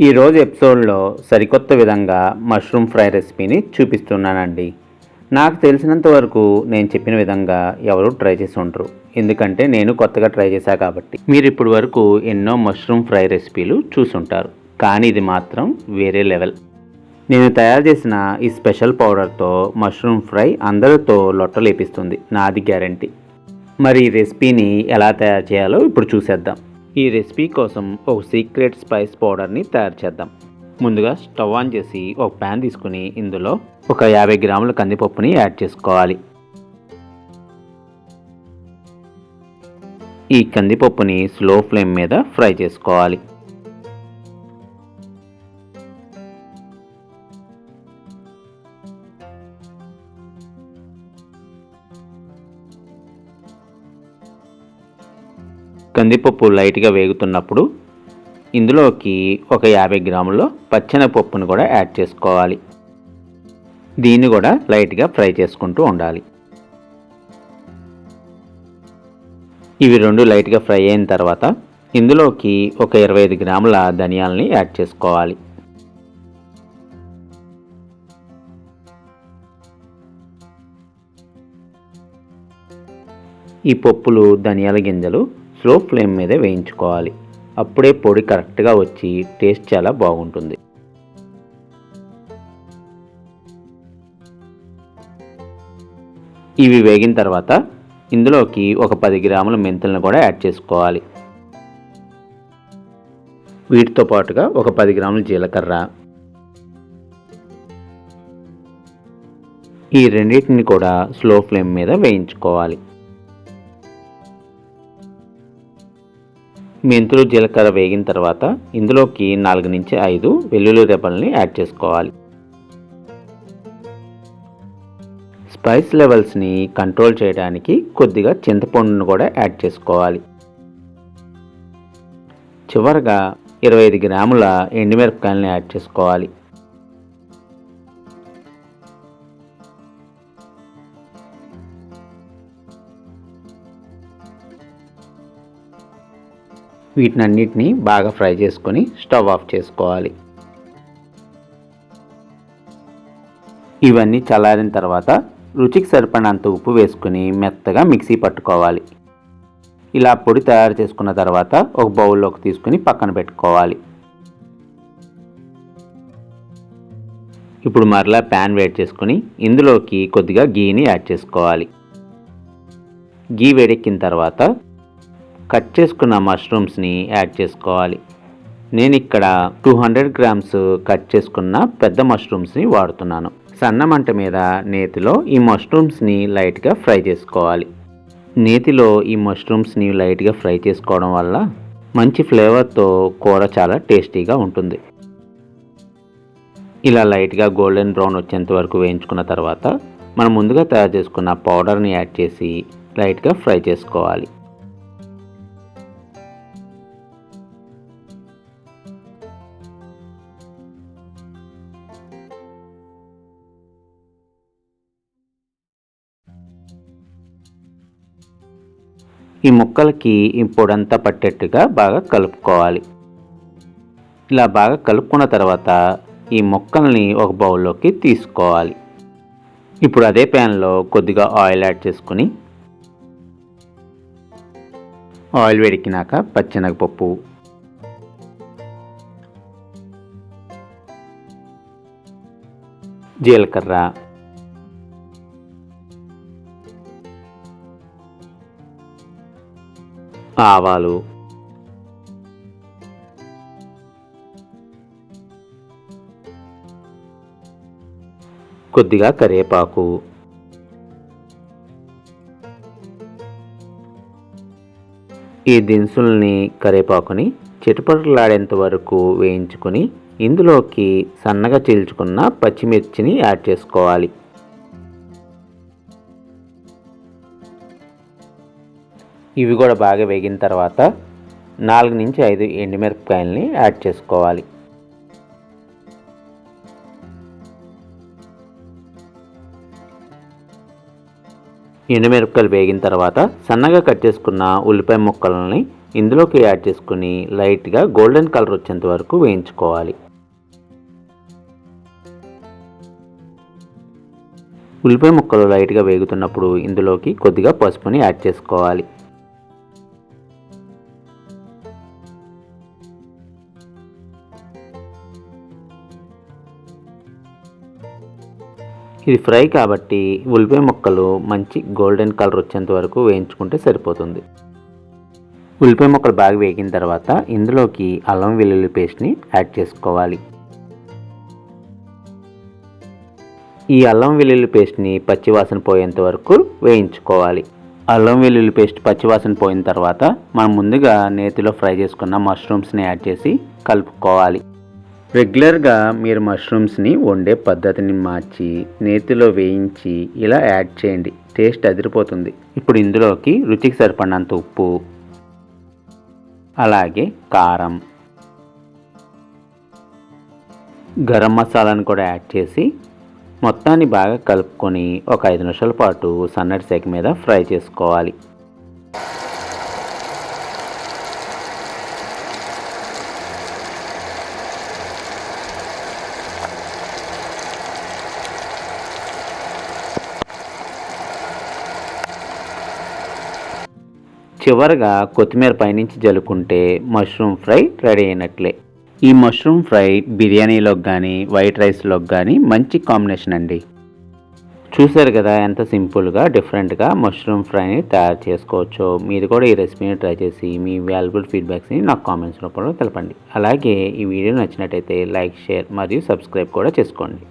ఈరోజు ఎపిసోడ్లో సరికొత్త విధంగా మష్రూమ్ ఫ్రై రెసిపీని చూపిస్తున్నానండి. నాకు తెలిసినంత వరకు నేను చెప్పిన విధంగా ఎవరు ట్రై చేసి ఉండరు. ఎందుకంటే నేను కొత్తగా ట్రై చేశా కాబట్టి. మీరు ఇప్పటి వరకు ఎన్నో మష్రూమ్ ఫ్రై రెసిపీలు చూసుంటారు కానీ ఇది మాత్రం వేరే లెవెల్. నేను తయారు చేసిన ఈ స్పెషల్ పౌడర్తో మష్రూమ్ ఫ్రై అందరితో లొట్టలేపిస్తుంది. నాది గ్యారంటీ. మరి ఈ రెసిపీని ఎలా తయారు చేయాలో ఇప్పుడు చూసేద్దాం. ఈ రెసిపీ కోసం ఒక సీక్రెట్ స్పైస్ పౌడర్ని తయారు చేద్దాం. ముందుగా స్టవ్ ఆన్ చేసి ఒక ప్యాన్ తీసుకుని ఇందులో ఒక యాభై గ్రాముల కందిపప్పుని యాడ్ చేసుకోవాలి. ఈ కందిపప్పుని స్లో ఫ్లేమ్ మీద ఫ్రై చేసుకోవాలి. కందిపప్పు లైట్గా వేగుతున్నప్పుడు ఇందులోకి ఒక యాభై గ్రాముల పచ్చెనపప్పును కూడా యాడ్ చేసుకోవాలి. దీన్ని కూడా లైట్గా ఫ్రై చేసుకుంటూ ఉండాలి. ఇవి రెండు లైట్గా ఫ్రై అయిన తర్వాత ఇందులోకి ఒక ఇరవై ఐదు గ్రాముల ధనియాలని యాడ్ చేసుకోవాలి. ఈ పప్పులు ధనియాల గింజలు స్లో ఫ్లేమ్ మీద వేయించుకోవాలి. అప్పుడే పొడి కరెక్ట్గా వచ్చి టేస్ట్ చాలా బాగుంటుంది. ఇవి వేగిన తర్వాత ఇందులోకి ఒక పది గ్రాముల మెంతులను కూడా యాడ్ చేసుకోవాలి. వీటితో పాటుగా ఒక పది గ్రాముల జీలకర్ర. ఈ రెండింటిని కూడా స్లో ఫ్లేమ్ మీద వేయించుకోవాలి. మెంతులు జీలకర్ర వేగిన తర్వాత ఇందులోకి నాలుగు నుంచి ఐదు వెల్లుల్లి రెబ్బల్ని యాడ్ చేసుకోవాలి. స్పైస్ లెవెల్స్ని కంట్రోల్ చేయడానికి కొద్దిగా చింతపండును కూడా యాడ్ చేసుకోవాలి. చివరగా ఇరవై ఐదు గ్రాముల ఎండుమిరపకాయలని యాడ్ చేసుకోవాలి. వీటిని అన్నిటినీ బాగా ఫ్రై చేసుకొని స్టవ్ ఆఫ్ చేసుకోవాలి. ఇవన్నీ చల్లారిన తర్వాత రుచికి సరిపడినంత ఉప్పు వేసుకుని మెత్తగా మిక్సీ పట్టుకోవాలి. ఇలా పొడి తయారు చేసుకున్న తర్వాత ఒక బౌల్లోకి తీసుకుని పక్కన పెట్టుకోవాలి. ఇప్పుడు మరలా ప్యాన్ వేడి చేసుకుని ఇందులోకి కొద్దిగా గీని యాడ్ చేసుకోవాలి. గీ వేడెక్కిన తర్వాత కట్ చేసుకున్న మష్రూమ్స్ని యాడ్ చేసుకోవాలి. నేను ఇక్కడ టూ హండ్రెడ్ గ్రామ్స్ కట్ చేసుకున్న పెద్ద మష్రూమ్స్ని వాడుతున్నాను. సన్న మంట మీద నేతిలో ఈ మష్రూమ్స్ని లైట్గా ఫ్రై చేసుకోవాలి. నేతిలో ఈ మష్రూమ్స్ని లైట్గా ఫ్రై చేసుకోవడం వల్ల మంచి ఫ్లేవర్తో కూర చాలా టేస్టీగా ఉంటుంది. ఇలా లైట్గా గోల్డెన్ బ్రౌన్ వచ్చేంత వరకు వేయించుకున్న తర్వాత మనం ముందుగా తయారు చేసుకున్న పౌడర్ని యాడ్ చేసి లైట్గా ఫ్రై చేసుకోవాలి. ఈ ముక్కలకి పొడంతా పట్టేట్టుగా బాగా కలుపుకోవాలి. ఇలా బాగా కలుపుకున్న తర్వాత ఈ ముక్కల్ని ఒక బౌల్లోకి తీసుకోవాలి. ఇప్పుడు అదే ప్యాన్లో కొద్దిగా ఆయిల్ యాడ్ చేసుకుని ఆయిల్ వేడికినాక పచ్చెనగపప్పు జీలకర్ర ఆవాలు. కొద్దిగా కరివేపాకు. ఈ దినుసుల్ని కరివేపాకుని చిటపటలాడేంత వరకు వేయించుకొని ఇందులోకి సన్నగా చీల్చుకున్న పచ్చిమిర్చిని యాడ్ చేసుకోవాలి. ఇవి కూడా బాగా వేగిన తర్వాత నాలుగు నుంచి ఐదు ఎండుమిరపకాయలని యాడ్ చేసుకోవాలి. ఎండుమిరపకాయలు వేగిన తర్వాత సన్నగా కట్ చేసుకున్న ఉల్లిపాయ ముక్కలని ఇందులోకి యాడ్ చేసుకుని లైట్గా గోల్డెన్ కలర్ వచ్చేంత వరకు వేయించుకోవాలి. ఉల్లిపాయ ముక్కలు లైట్గా వేగుతున్నప్పుడు ఇందులోకి కొద్దిగా పసుపుని యాడ్ చేసుకోవాలి. ఇది ఫ్రై కాబట్టి ఉల్లిపాయ ముక్కలు మంచి గోల్డెన్ కలర్ వచ్చేంత వరకు వేయించుకుంటే సరిపోతుంది. ఉల్లిపాయ ముక్కలు బాగా వేగిన తర్వాత ఇందులోకి అల్లం వెల్లుల్లి పేస్ట్ని యాడ్ చేసుకోవాలి. ఈ అల్లం వెల్లుల్లి పేస్ట్ని పచ్చివాసన పోయేంత వరకు వేయించుకోవాలి. అల్లం వెల్లుల్లి పేస్ట్ పచ్చివాసన పోయిన తర్వాత మనం ముందుగా నేతిలో ఫ్రై చేసుకున్న మష్రూమ్స్ని యాడ్ చేసి కలుపుకోవాలి. రెగ్యులర్గా మీరు మష్రూమ్స్ని వండే పద్ధతిని మార్చి నేతిలో వేయించి ఇలా యాడ్ చేయండి. టేస్ట్ అదిరిపోతుంది. ఇప్పుడు ఇందులోకి రుచికి సరిపడినంత ఉప్పు అలాగే కారం గరం మసాలాను కూడా యాడ్ చేసి మొత్తాన్ని బాగా కలుపుకొని ఒక ఐదు నిమిషాల పాటు సన్నటి సెగ మీద ఫ్రై చేసుకోవాలి. చివరగా కొత్తిమీర పైనుంచి జలుకుంటే మష్రూమ్ ఫ్రై రెడీ అయినట్లే. ఈ మష్రూమ్ ఫ్రై బిర్యానీలోకి కానీ వైట్ రైస్లోకి కానీ మంచి కాంబినేషన్ అండి. చూసారు కదా ఎంత సింపుల్గా డిఫరెంట్గా మష్రూమ్ ఫ్రైని తయారు చేసుకోవచ్చో. మీరు కూడా ఈ రెసిపీని ట్రై చేసి మీ వాల్యుబుల్ ఫీడ్బ్యాక్స్ని నాకు కామెంట్స్ రూపంలో తెలపండి. అలాగే ఈ వీడియో నచ్చినట్టయితే లైక్ షేర్ మరియు సబ్స్క్రైబ్ కూడా చేసుకోండి.